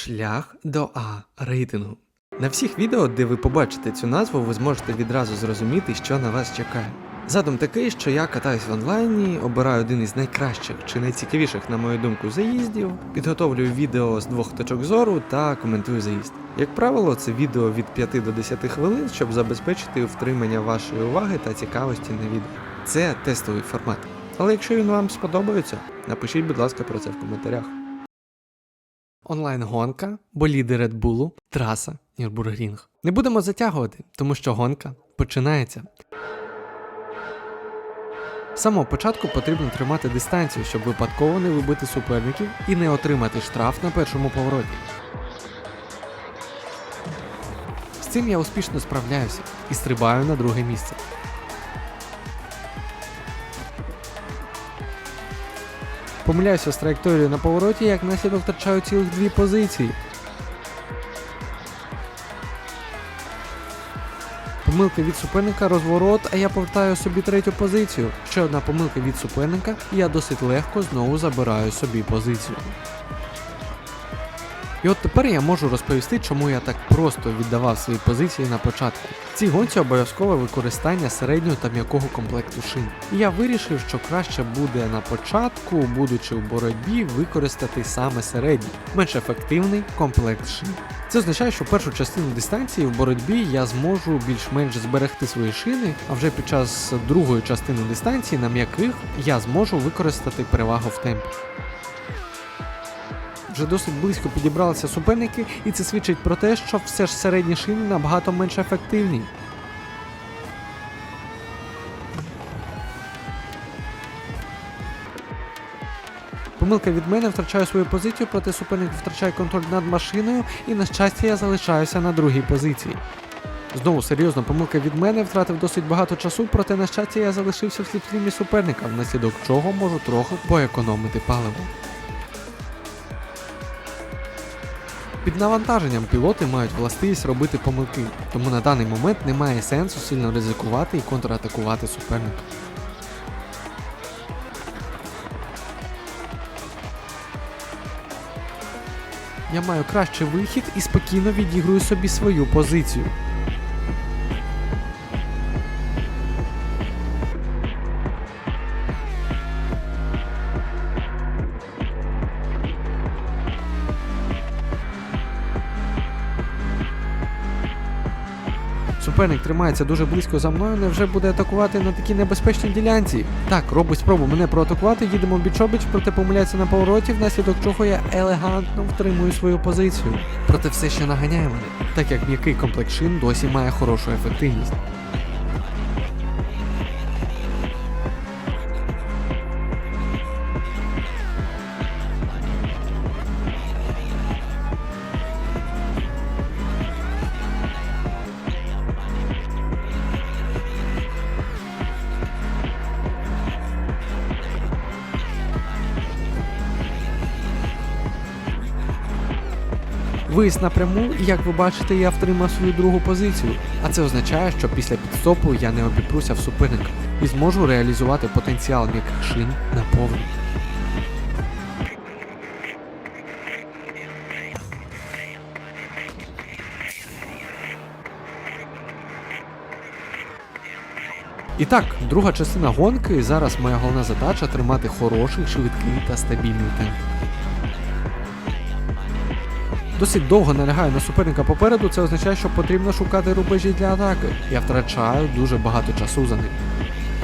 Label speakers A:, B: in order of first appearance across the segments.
A: Шлях до А рейтингу. На всіх відео, де ви побачите цю назву, ви зможете відразу зрозуміти, що на вас чекає. Задум такий, що я катаюсь в онлайні, обираю один із найкращих чи найцікавіших, на мою думку, заїздів, підготовлюю відео з двох точок зору та коментую заїзд. Як правило, це відео від 5 до 10 хвилин, щоб забезпечити втримання вашої уваги та цікавості на відео. Це тестовий формат. Але якщо він вам сподобається, напишіть, будь ласка, про це в коментарях. Онлайн-гонка, боліди Bull, траса Нюрбургрінг. Не будемо затягувати, тому що гонка починається. З самого початку потрібно тримати дистанцію, щоб випадково не вибити суперників і не отримати штраф на першому повороті. З цим я успішно справляюся і стрибаю на друге місце. Помиляюся з траєкторією на повороті, як наслідок втрачаю цілих дві позиції. Помилка від суперника розворот, а я повертаю собі третю позицію. Ще одна помилка від суперника, і я досить легко знову забираю собі позицію. І от тепер я можу розповісти, чому я так просто віддавав свої позиції на початку. В цій гонці обов'язкове використання середнього та м'якого комплекту шин. І я вирішив, що краще буде на початку, будучи в боротьбі, використати саме середній, менш ефективний комплект шин. Це означає, що першу частину дистанції в боротьбі я зможу більш-менш зберегти свої шини, а вже під час другої частини дистанції на м'яких я зможу використати перевагу в темпі. Вже досить близько підібралися суперники, і це свідчить про те, що все ж середні шини набагато менш ефективні. Помилка від мене втрачаю свою позицію, проте суперник втрачає контроль над машиною, і на щастя я залишаюся на другій позиції. Знову серйозна помилка від мене втратив досить багато часу, проте на щастя я залишився в сліпстрімі суперника, внаслідок чого можу трохи поекономити паливо. Під навантаженням пілоти мають властивість робити помилки, тому на даний момент немає сенсу сильно ризикувати і контратакувати суперника. Я маю кращий вихід і спокійно відігрую собі свою позицію. Суперник тримається дуже близько за мною, невже буде атакувати на такій небезпечній ділянці. Так, робить спробу мене проатакувати, їдемо в біч-обіч, проте помиляється на повороті, внаслідок чого я елегантно втримую свою позицію. Проте все ще наганяє мене, так як м'який комплект шин досі має хорошу ефективність. Виїзд напряму, і як ви бачите, я втримав свою другу позицію. А це означає, що після підстопу я не обіпруся в суперника і зможу реалізувати потенціал м'яких шин на повну. І так, друга частина гонки. Зараз моя головна задача тримати хороший, швидкий та стабільний темп. Досить довго налягаю на суперника попереду, це означає, що потрібно шукати рубежі для атаки. Я втрачаю дуже багато часу за ним.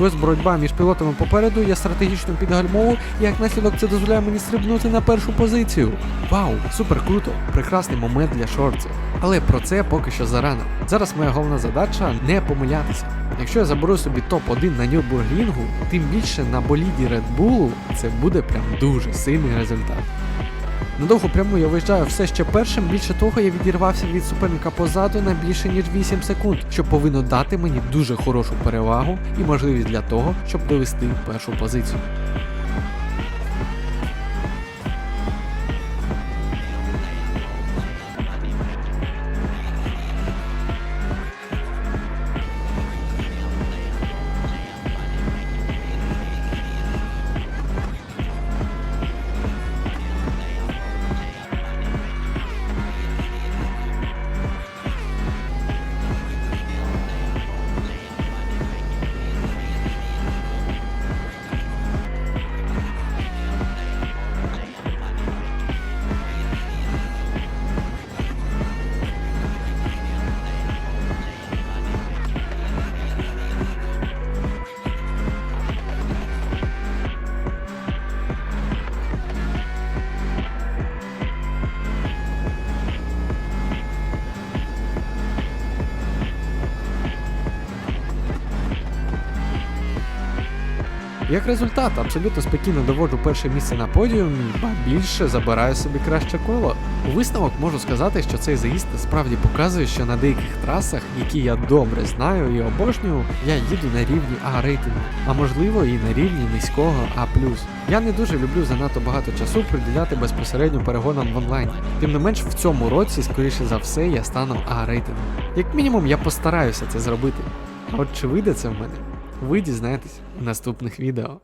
A: Ось боротьба між пілотами попереду, я стратегічно підгальмовую, і як наслідок це дозволяє мені стрибнути на першу позицію. Вау, супер круто! Прекрасний момент для шорців. Але про це поки що зарано. Зараз моя головна задача не помилятися. Якщо я заберу собі топ-1 на Нюрбургрінгу, тим більше на боліді Red Bull, це буде прям дуже сильний результат. На довгу пряму я виїжджаю все ще першим, більше того, я відірвався від суперника позаду на більше ніж 8 секунд, що повинно дати мені дуже хорошу перевагу і можливість для того, щоб довести першу позицію. Як результат, абсолютно спокійно доводжу перше місце на подіумі, ба більше забираю собі краще коло. У висновок можу сказати, що цей заїзд справді показує, що на деяких трасах, які я добре знаю і обожнюю, я їду на рівні А рейтингу, а можливо і на рівні низького А. Я не дуже люблю занадто багато часу приділяти безпосередньо перегонам в онлайні. Тим не менш, в цьому році, скоріше за все, я стану А рейтингом. Як мінімум, я постараюся це зробити. А от чи вийде це в мене? Ви дізнаєтесь у наступних відео.